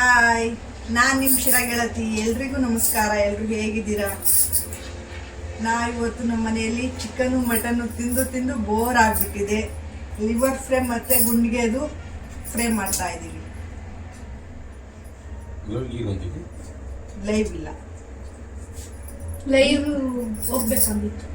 Hi. ನಾನು ನಿಮ್ಮ ಶಿರಾ ಗೆಳತಿ. ಎಲ್ರಿಗೂ ನಮಸ್ಕಾರ. ಎಲ್ರು ಹೇಗಿದ್ದೀರಾ? ನಾ ಇವತ್ತು ನಮ್ಮ ಮನೆಯಲ್ಲಿ ಚಿಕನ್ ಮಟನ್ ತಿಂದು ತಿಂದು ಬೋರ್ ಆಗ್ಬಿಟ್ಟಿದೆ. ಲಿವರ್ ಫ್ರೈ ಮತ್ತೆ ಗುಂಡಿಗೆದು ಫ್ರೈ ಮಾಡ್ತಾ ಇದ್ದೀವಿ. ಲೈವ್ ಇಲ್ಲ ಲೈವ್ ಹೋಗ್ಬೇಕಂದಿತ್ತು.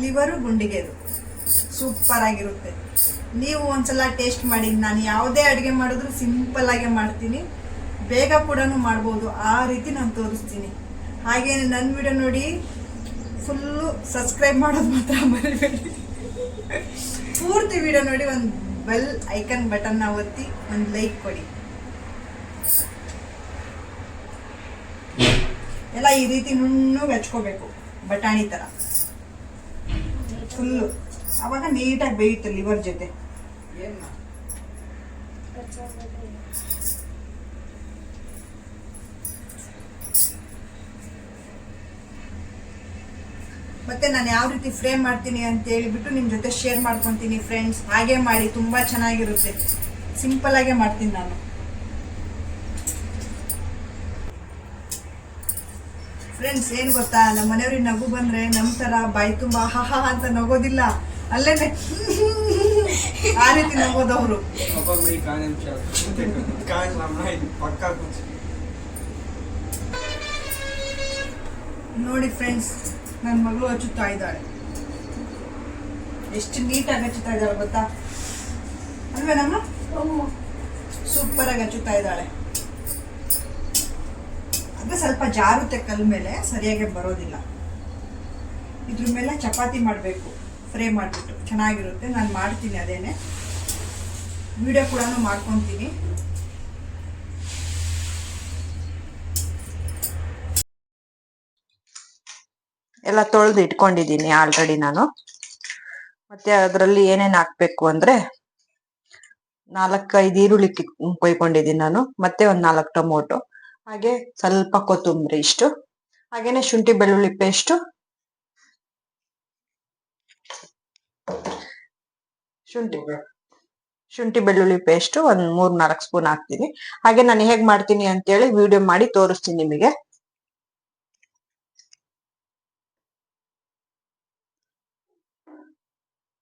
ಲಿವರು ಗುಂಡಿಗೆದು. ಸೂಪರ್ ಆಗಿರುತ್ತೆ. ನೀವು ಒಂದ್ಸಲ ಟೇಸ್ಟ್ ಮಾಡಿ. ನಾನು ಯಾವುದೇ ಅಡುಗೆ ಮಾಡಿದ್ರು ಸಿಂಪಲ್ ಆಗಿ ಮಾಡ್ತೀನಿ. ಬೇಗ ಕೂಡ ಮಾಡ್ಬೋದು. ಆ ರೀತಿ ನಾನು ತೋರಿಸ್ತೀನಿ. ಹಾಗೆ ನನ್ನ ವಿಡಿಯೋ ನೋಡಿ ಫುಲ್ಲು ಸಬ್ಸ್ಕ್ರೈಬ್ ಮಾಡೋದು ಮಾತ್ರ ಮರಿಬೇಡಿ ಪೂರ್ತಿ ವಿಡಿಯೋ ನೋಡಿ ಒಂದು ಬೆಲ್ ಐಕನ್ ಬಟನ್ನ ಒತ್ತಿ, ಒಂದು ಲೈಕ್ ಕೊಡಿ. ಎಲ್ಲ ಈ ರೀತಿ ನುಣ್ಣು ಹೆಚ್ಕೋಬೇಕು ಬಟಾಣಿ ಥರ ಫುಲ್ಲು ಅವಾಗ ನೀಟಾಗಿ ಬೇಯುತ್ತೆ ಲಿವರ್ ಜೊತೆ. ಮತ್ತೆ ನಾನು ಯಾವ ರೀತಿ ಫ್ರೇಮ್ ಮಾಡ್ತೀನಿ ಅಂತ ಹೇಳಿಬಿಟ್ಟು ನಿಮ್ಮ ಜೊತೆ ಶೇರ್ ಮಾಡ್ಕೊತೀನಿ ಫ್ರೆಂಡ್ಸ್ ಹಾಗೆ ಮಾಡಿ ತುಂಬ ಚೆನ್ನಾಗಿರುತ್ತೆ. ಸಿಂಪಲ್ ಆಗೇ ಮಾಡ್ತೀನಿ ನಾನು. ಫ್ರೆಂಡ್ಸ್ ಏನು ಗೊತ್ತಾ? ನಮ್ಮ ಮನೆಯವ್ರಿಗೆ ನಗು ಬಂದರೆ ನಮ್ಮ ಥರ ಬಾಯಿ ತುಂಬ ಹಾ ಅಂತ ನಗೋದಿಲ್ಲ. ಅಲ್ಲೇನೆ ಆ ರೀತಿ ನಗೋದವರು. ನೋಡಿ ಫ್ರೆಂಡ್ಸ್ ನನ್ನ ಮಗಳು ಹಚ್ಚುತ್ತಾ ಇದ್ದಾಳೆ. ಎಷ್ಟು ನೀಟಾಗಿ ಹಚ್ಚುತ್ತಾ ಇದ್ದಾಳೆ ಗೊತ್ತಾ? ಅಲ್ವೇನಮ್ಮ ಸೂಪರ್ ಆಗಿ ಹಚ್ಚುತ್ತಾ ಇದ್ದಾಳೆ. ಅದು ಸ್ವಲ್ಪ ಜಾರುತ್ತೆ ಕಲ್ ಮೇಲೆ, ಸರಿಯಾಗಿ ಬರೋದಿಲ್ಲ. ಇದ್ರ ಮೇಲೆ ಚಪಾತಿ ಮಾಡಬೇಕು, ಫ್ರೈ ಮಾಡಿಬಿಟ್ಟು. ಚೆನ್ನಾಗಿರುತ್ತೆ, ನಾನು ಮಾಡ್ತೀನಿ ಅದೇನೆ. ವಿಡಿಯೋ ಕೂಡ ಮಾಡ್ಕೊತೀನಿ. ಎಲ್ಲ ತೊಳೆದು ಇಟ್ಕೊಂಡಿದ್ದೀನಿ ಆಲ್ರೆಡಿ ನಾನು. ಮತ್ತೆ ಅದರಲ್ಲಿ ಏನೇನ್ ಹಾಕ್ಬೇಕು ಅಂದ್ರೆ ನಾಲ್ಕೈದು ಈರುಳ್ಳಿ ಕೊಯ್ಕೊಂಡಿದ್ದೀನಿ ನಾನು, ಮತ್ತೆ ಒಂದ್ ನಾಲ್ಕು ಟೊಮೊಟೊ, ಹಾಗೆ ಸ್ವಲ್ಪ ಕೊತ್ತಂಬರಿ ಇಷ್ಟು, ಹಾಗೇನೆ ಶುಂಠಿ ಬೆಳ್ಳುಳ್ಳಿ ಪೇಸ್ಟು, ಶುಂಠಿ ಶುಂಠಿ ಬೆಳ್ಳುಳ್ಳಿ ಪೇಸ್ಟ್ ಒಂದ್ ಮೂರ್ ನಾಲ್ಕು ಸ್ಪೂನ್ ಹಾಕ್ತೀನಿ. ಹಾಗೆ ನಾನು ಹೇಗ್ ಮಾಡ್ತೀನಿ ಅಂತೇಳಿ ವಿಡಿಯೋ ಮಾಡಿ ತೋರಿಸ್ತೀನಿ ನಿಮಗೆ.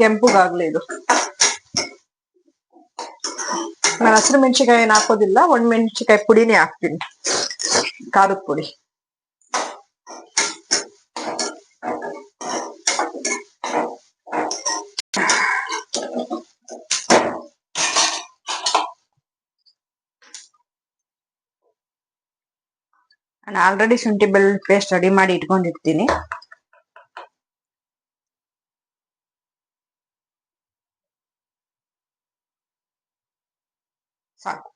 ಕೆಂಪುಗಾಗ್ಲಿ ಇದು ನಾನು ಹಸಿರು ಮೆಣಸಿಕಾಯಿ ಹಾಕೋದಿಲ್ಲ, ಒಣ ಮೆಣಸಿಕಾಯಿ ಪುಡಿನೇ ಹಾಕ್ತೀನಿ. ಖಾರದ ಪುಡಿ. ನಾನು ಆಲ್ರೆಡಿ ಶುಂಠಿ ಬೆಳ್ಳುಳ್ಳಿ ಪೇಸ್ಟ್ ರೆಡಿ ಮಾಡಿ ಇಟ್ಕೊಂಡಿರ್ತೀನಿ ಸಾಕು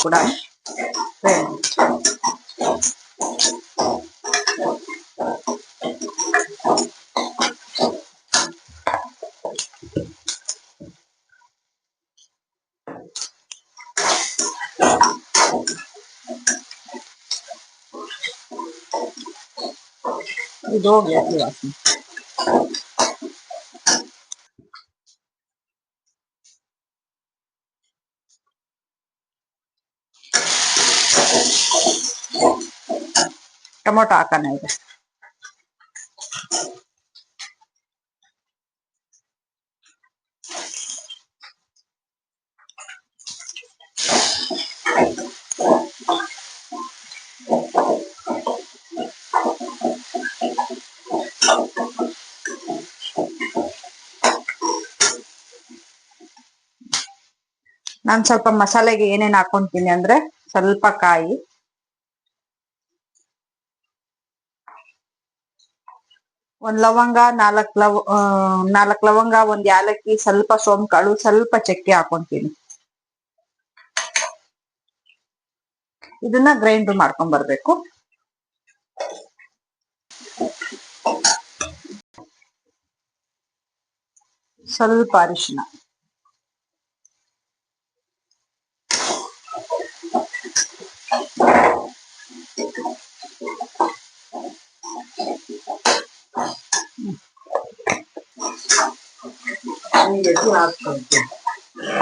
ಕೂಡ ready. ಇದು ಹೋಗ್ಲಿ ಅಲ್ಲಿ ಟೊಮೊಟೊ ಹಾಕೋಣ ಈಗ. ನಾನ್ ಸ್ವಲ್ಪ ಮಸಾಲೆಗೆ ಏನೇನ್ ಹಾಕೊಂತೀನಿ ಅಂದ್ರೆ ಸ್ವಲ್ಪ ಕಾಯಿ. ಒಂದ್ ಲವಂಗ, ನಾಲ್ಕ್ ಲವ್ ನಾಲ್ಕ್ ಲವಂಗ, ಒಂದ್ ಯಾಲಕ್ಕಿ, ಸ್ವಲ್ಪ ಸೋಂಕಾಳು, ಸ್ವಲ್ಪ ಚಕ್ಕೆ ಹಾಕೊಂತೀನಿ. ಇದನ್ನ ಗ್ರೈಂಡ್ ಮಾಡ್ಕೊಂಡ್ ಬರ್ಬೇಕು. ಸ್ವಲ್ಪ ಅರಿಶಿನ.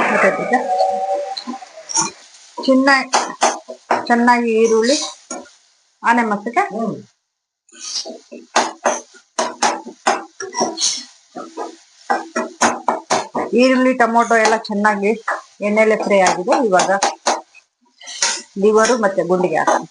ಗೊತ್ತಾಯ್ತಾ? ಚೆನ್ನಾಗಿ ಚೆನ್ನಾಗಿ ಈರುಳ್ಳಿ ಆನೆ ಮಸಕ್ಕೆ ಈರುಳ್ಳಿ ಟೊಮೊಟೊ ಎಲ್ಲ ಚೆನ್ನಾಗಿ ಎಣ್ಣೆಲೆ ಫ್ರೈ ಆಗಿದೆ ಇವಾಗ ಲಿವರು ಮತ್ತೆ ಗುಂಡಿಗೆ ಹಾಕೋಣ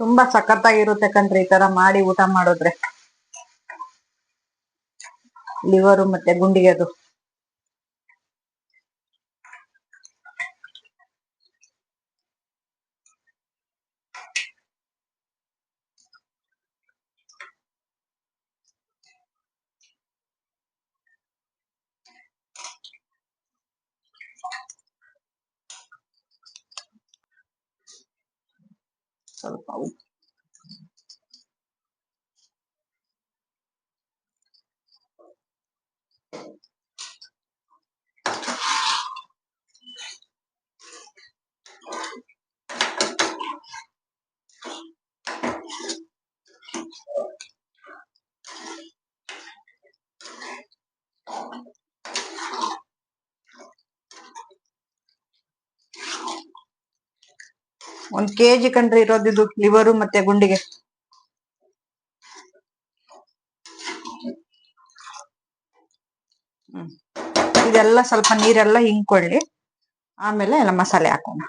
ತುಂಬಾ ಸಖತ್ತಾಗಿರುತ್ತೆ ಕಣ್ರಿ ಈ ತರ ಮಾಡಿ ಊಟ ಮಾಡಿದ್ರೆ. ಲಿವರು ಮತ್ತೆ ಗುಂಡಿಗೆದು. ಸ್ವಲ್ಪ ಉಪ್ಪು ಒಂದ್ ಕೆಜಿ ಕಂಡ್ರೆ ಇರೋದಿದು ಲಿವರು ಮತ್ತೆ ಗುಂಡಿಗೆ. ಹ್ಮ್. ಇದೆಲ್ಲ ಸ್ವಲ್ಪ ನೀರೆಲ್ಲ ಹಿಂಕೊಳ್ಳಿ. ಆಮೇಲೆ ಎಲ್ಲ ಮಸಾಲೆ ಹಾಕೋಣ.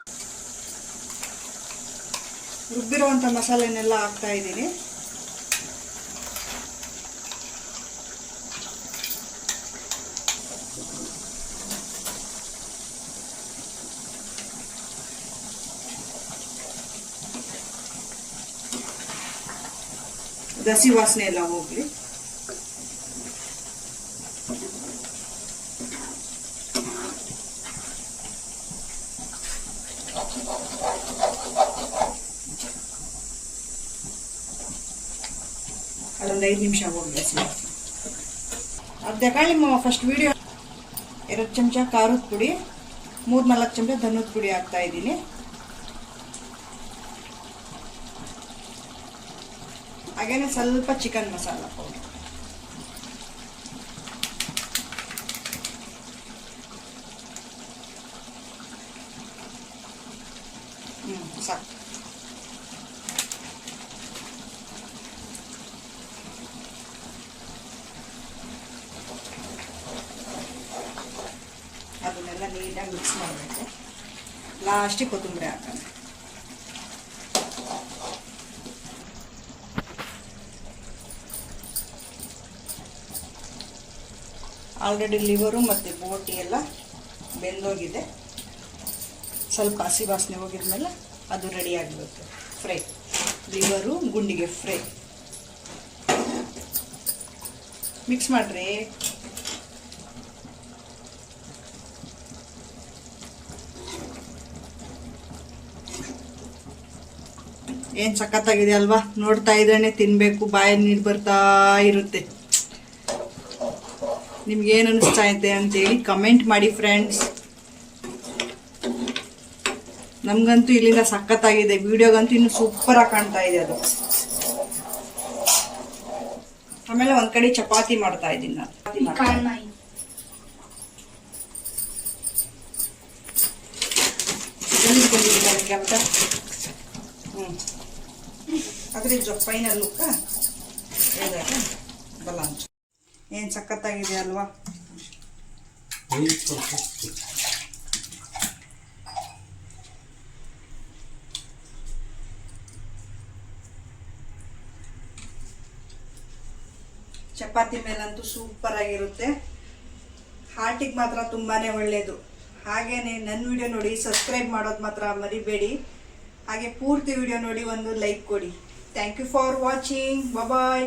ರುಬ್ಬಿರುವಂತ ಮಸಾಲೆನೆಲ್ಲ ಹಾಕ್ತಾ ಇದ್ದೀನಿ. ದಸಿ ವಾಸನೆ ಎಲ್ಲ ಹೋಗ್ಲಿ. ಅದೊಂದು ಐದು ನಿಮಿಷ ಹೋಗಿ ದಸಿ ಅರ್ಧ ಫಸ್ಟ್ ವಿಡಿಯೋ ಎರಡು ಚಮಚ ಖಾರದ ಪುಡಿ ಮೂರು ನಾಲ್ಕು ಚಮಚ ಧನದ ಪುಡಿ ಹಾಕ್ತಾ ಇದ್ದೀನಿ. ಹಾಗೇನೆ ಸ್ವಲ್ಪ ಚಿಕನ್ ಮಸಾಲ ಪೌಡರ್ ಹ್ಞೂ ಸಾಕು. ಅದನ್ನೆಲ್ಲ ನೀಟಾಗಿ ಮಿಕ್ಸ್ ಮಾಡಬೇಕು. ಲಾಸ್ಟಿಗೆ ಕೊತ್ತಂಬರಿ ಹಾಕೋಣ. ಆಲ್ರೆಡಿ ಲಿವರು ಮತ್ತು ಬೋಟಿ ಎಲ್ಲ ಬೆಂದೋಗಿದೆ. ಸ್ವಲ್ಪ ಹಸಿ ವಾಸನೆ ಹೋಗಿದ್ಮೇಲೆ ಅದು ರೆಡಿ ಆಗಿರುತ್ತೆ ಫ್ರೈ ಲಿವರು ಗುಂಡಿಗೆ ಫ್ರೈ ಮಿಕ್ಸ್ ಮಾಡ್ರಿ. ಏನು ಸಖತ್ತಾಗಿದೆ ಅಲ್ವಾ? ನೋಡ್ತಾ ಇದ್ರೇನೆ ತಿನ್ನಬೇಕು ಬಾಯಲ್ಲಿ ನೀರು ಬರ್ತಾ ಇರುತ್ತೆ. ನಿಮ್ಗೆ ಏನು ಅನಿಸ್ತಾ ಇದೆ ಅಂತೇಳಿ ಕಮೆಂಟ್ ಮಾಡಿ ಫ್ರೆಂಡ್ಸ್ ನಮಗಂತೂ ಇಲ್ಲಿಂದ ಸಖತ್ತಾಗಿದೆ. ವಿಡಿಯೋಗಂತೂ ಇನ್ನು ಸೂಪರಾಗಿ ಕಾಣ್ತಾ ಇದೆ ಅದು. ಆಮೇಲೆ ಒಂದ್ ಕಡೆ ಚಪಾತಿ ಮಾಡ್ತಾ ಇದ್ದೀನಿ ನಾನು. ಹ್ಞೂ ಅದ್ರ ಜೊ ಫೈನಲ್ ಲುಕ್ಕ ಹಂಚು ಏನ್ ಸಖತ್ತಾಗಿದೆ ಅಲ್ವಾ? ಚಪಾತಿ ಮೇಲಂತೂ ಸೂಪರ್ ಆಗಿರುತ್ತೆ. ಹಾರ್ಟಿಗೆ ಮಾತ್ರ ತುಂಬಾನೇ ಒಳ್ಳೆಯದು ಹಾಗೇನೆ ನನ್ನ ವಿಡಿಯೋ ನೋಡಿ ಸಬ್ಸ್ಕ್ರೈಬ್ ಮಾಡೋದು ಮಾತ್ರ ಮರಿಬೇಡಿ. ಹಾಗೆ ಪೂರ್ತಿ ವಿಡಿಯೋ ನೋಡಿ ಒಂದು ಲೈಕ್ ಕೊಡಿ. Thank you for watching bye